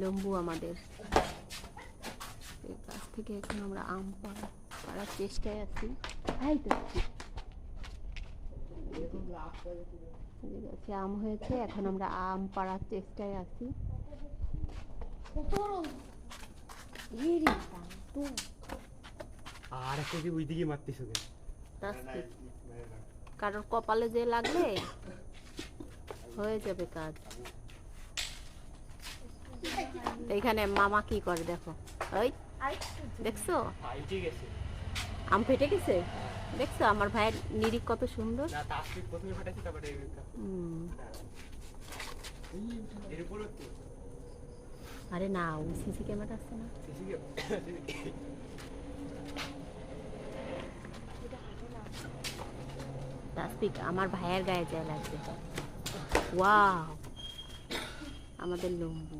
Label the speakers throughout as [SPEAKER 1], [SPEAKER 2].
[SPEAKER 1] লম্বু আমাদের গাছ থেকে এখন আমরা আম পাড়া পাড়ার চেষ্টায় আছি এই তো গাছে আম হয়েছে এখন আমরা আম পাড়ার চেষ্টায় আছি
[SPEAKER 2] আর একটা কি ওই দিকে মারতেছো কেন
[SPEAKER 1] কারোর কপালে যে লাগলে হয়ে যাবে কাজ। এইখানে মামা কি করে দেখো। ওই দেখছ? আম ফেটে গেছে? দেখছ? আমার ভাইয়ের নিরিখ কত সুন্দর। হুম। আরে না ওই সিসি ক্যামেরা আছে না।
[SPEAKER 2] সিসি কে
[SPEAKER 1] আমার ভাইয়ের গায়ে যা লাগছে ওয়াও আমাদের লম্বু।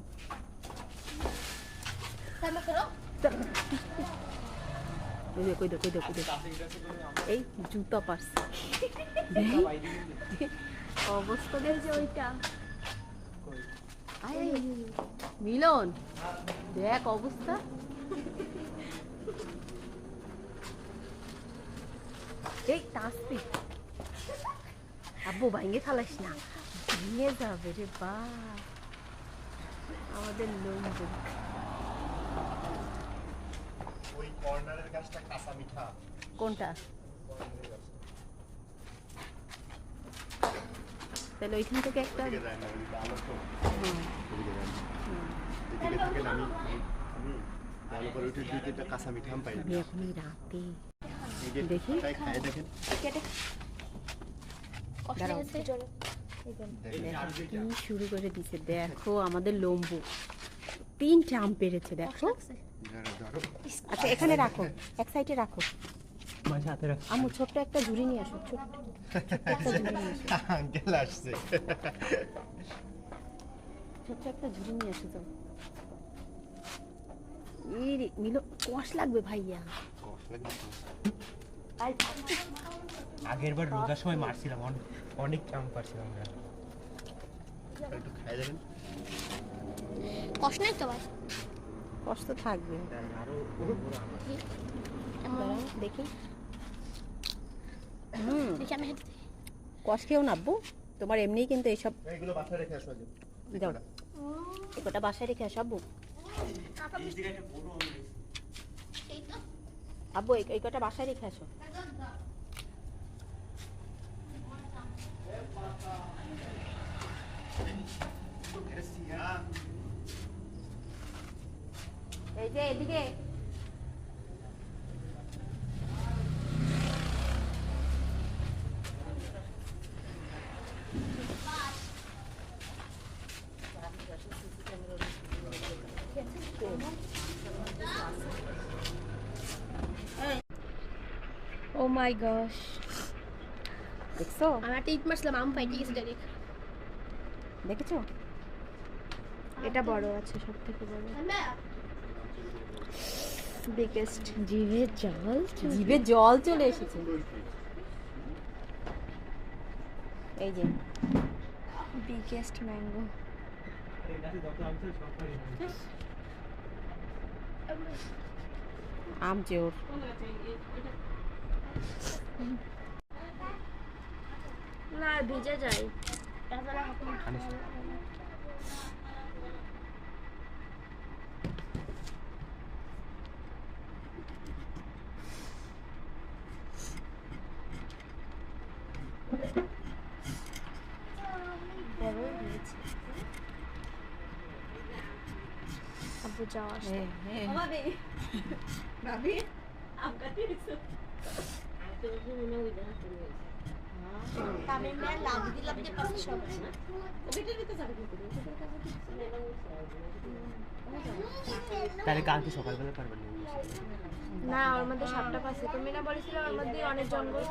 [SPEAKER 1] এই জুতা পারছে। অবস্থা দেখছে ওইটা। মিলন দেখ অবস্থা। এই তাসপি। আব্বু ভাঙে ফেলাস না। ভেঙে যাবে রে বা। আমাদের
[SPEAKER 3] মিঠা।
[SPEAKER 1] কোনটা? তাহলে ওইখান থেকে একটা শুরু করে দিছে দেখো আমাদের লম্বু তিনটে আম পেরেছে দেখো আচ্ছা এখানে রাখো এক সাইডে রাখো আমু ছোট্ট একটা ঝুড়ি নিয়ে আসো ছোট্ট একটা ঝুড়ি নিয়ে আসো ছোট্ট একটা ঝুড়ি নিয়ে যাও এই রে, মিলো কষ লাগবে ভাইয়া।
[SPEAKER 2] আগের বার রোজার সময় মারছিলাম অনেক অনেক চাম পারছিলাম আমরা।
[SPEAKER 3] একটু খাই দেখেন
[SPEAKER 4] কষ্ট নাই তো ভাই?
[SPEAKER 1] কষ্ট থাকবে। দেখি। হুম।
[SPEAKER 4] দেখি আমি
[SPEAKER 1] কষ খেয়েও নাববো। তোমার এমনিই কিন্তু এইসব
[SPEAKER 3] এইগুলো বাসায় রেখে আসো।
[SPEAKER 1] দাও। একটা বাসায় রেখে আস, আব্বু। আব্বু এই কটা বাসায় রেখে আসো। এই যে, এদিকে। মাই গশ দেখছ
[SPEAKER 4] আমি একটা ইট মারছিলাম আম পাইতে গেছে ডাইরেক্ট
[SPEAKER 1] দেখেছ? এটা বড় আছে সব থেকে বড় বিগেস্ট জিভে জল জিভে জল চলে এসেছে। এই যে। বিগেস্ট ম্যাঙ্গো আম জোর।
[SPEAKER 4] না ভিজে যায়। আব্বু যাওয়া
[SPEAKER 1] হ্যাঁ হ্যাঁ।
[SPEAKER 4] দিয়ে পাশে সব
[SPEAKER 2] তাহলে কালকে সকালবেলা পারবেন
[SPEAKER 4] না। ওর মধ্যে সাপটা পাচ্ছে তুমি না বলেছিলে ওর মধ্যে অনেক জঙ্গল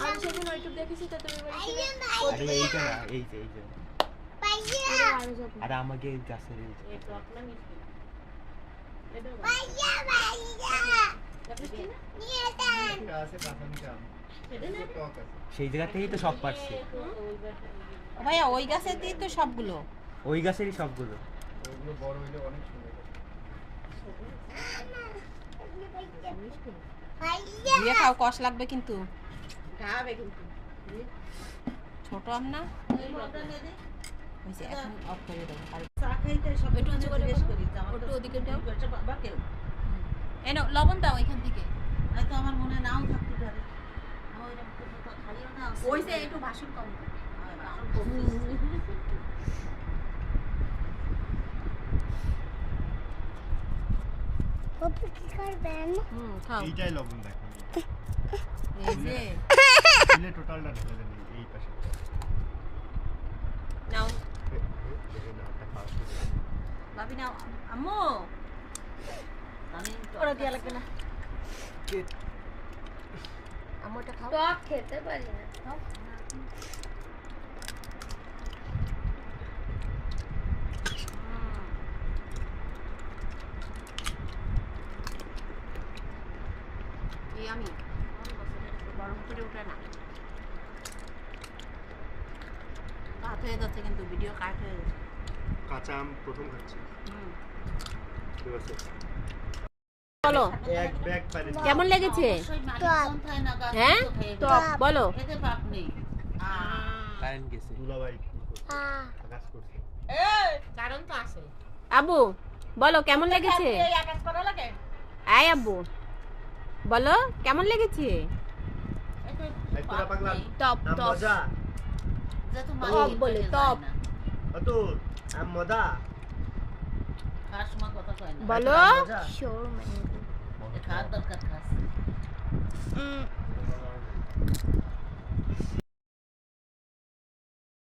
[SPEAKER 4] আমি সেদিন ইউটিউব দেখেছি তো তুমি বলেছিলে
[SPEAKER 2] আরে এইটা না এই যে এই যে।
[SPEAKER 4] আর
[SPEAKER 2] আমাকে গাছের এই সেই জায়গা থেকেই তো সব পারছে।
[SPEAKER 5] ভাইয়া ওই গাছের দিয়ে তো সবগুলো।
[SPEAKER 2] ওই গাছেরই সবগুলো।
[SPEAKER 3] ওগুলো বড় হইলে অনেক সুন্দর
[SPEAKER 5] দিয়ে খাও কষ লাগবে কিন্তু।
[SPEAKER 6] খাবে কিন্তু।
[SPEAKER 5] ছোট আম না? এখন অফ করে দেবো।
[SPEAKER 6] চা খাইতে সব
[SPEAKER 1] একটু উঁচু করে। বলো।
[SPEAKER 6] করি
[SPEAKER 1] ওদিকে
[SPEAKER 6] বাবা কেউ?
[SPEAKER 1] এই নাও, লবণ দাও এখান থেকে
[SPEAKER 6] হয়তো আমার মনে নাও থাকতে পারে
[SPEAKER 1] ওই যে একটু বাসন কম হুম খাও
[SPEAKER 3] এইটাই লবণ দেখো
[SPEAKER 1] এই যে
[SPEAKER 3] দিলে টোটালটা ঢেলে দেন এই পাশে
[SPEAKER 1] নাও
[SPEAKER 3] নাও।
[SPEAKER 1] ভাবি আম্মু
[SPEAKER 6] আমি
[SPEAKER 1] ওরা দিয়া লাগবে না? খাও।
[SPEAKER 4] টক খেতে পারি না।
[SPEAKER 1] আমি। গরম করে ওঠে না। কাট হয়ে যাচ্ছে কিন্তু ভিডিও কাট হয়ে যাচ্ছে।
[SPEAKER 3] কাঁচা আম প্রথম খাচ্ছি।
[SPEAKER 1] হুম।
[SPEAKER 3] ঠিক আছে।
[SPEAKER 1] বলো। কেমন লেগেছে?
[SPEAKER 6] হয়? দেবে।
[SPEAKER 1] বলো। আবু বলো কেমন লেগেছে? আয় আব্বু। বলো কেমন লেগেছে? Top top. টপ বলে, টপ।
[SPEAKER 3] মজা
[SPEAKER 6] খাওয়ার সময় কথা কয় না
[SPEAKER 1] বলো
[SPEAKER 3] আম মজা
[SPEAKER 6] এ খাওয়ার দরকার খাস
[SPEAKER 3] মজা।